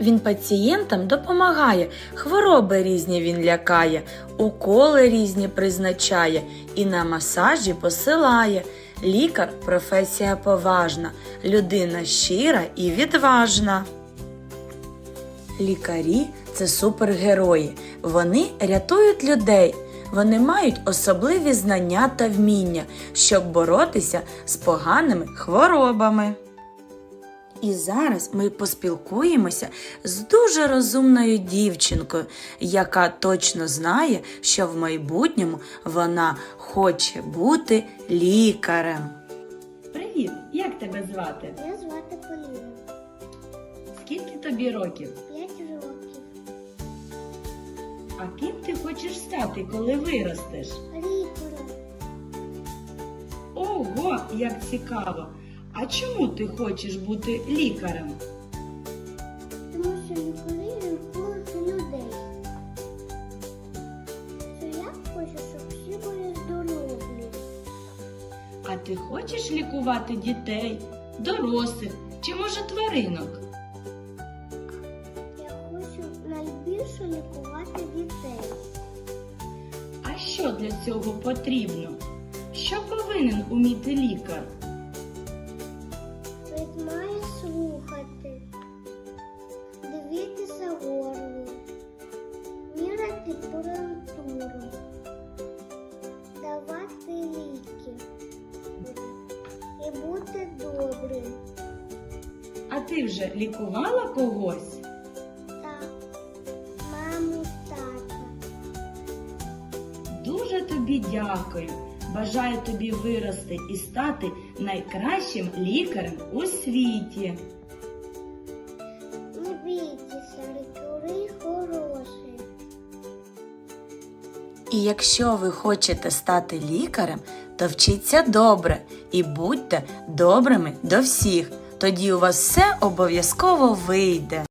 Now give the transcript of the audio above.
Він пацієнтам допомагає, хвороби різні він лякає, уколи різні призначає і на масажі посилає. Лікар професія поважна, людина щира і відважна. Лікарі це супергерої. Вони рятують людей. Вони мають особливі знання та вміння, щоб боротися з поганими хворобами. І зараз ми поспілкуємося з дуже розумною дівчинкою, яка точно знає, що в майбутньому вона хоче бути лікарем. Привіт, як тебе звати? Мене звати Поліна. Скільки тобі років? 5 років. А ким ти хочеш стати, коли виростеш? Лікарем. Ого, як цікаво! А чому ти хочеш бути лікарем? Тому що лікарі лікують людей. Що я хочу, щоб всі були здорові. А ти хочеш лікувати дітей, дорослих чи може тваринок? Я хочу найбільше лікувати дітей. А що для цього потрібно? Що повинен уміти лікар? І бути добрим. А ти вже лікувала когось? Так, маму, тата. Дуже тобі дякую. Бажаю тобі вирости і стати найкращим лікарем у світі. Не бійтеся, лікарі І якщо ви хочете стати лікарем, то вчіться добре і будьте добрими до всіх. Тоді у вас все обов'язково вийде.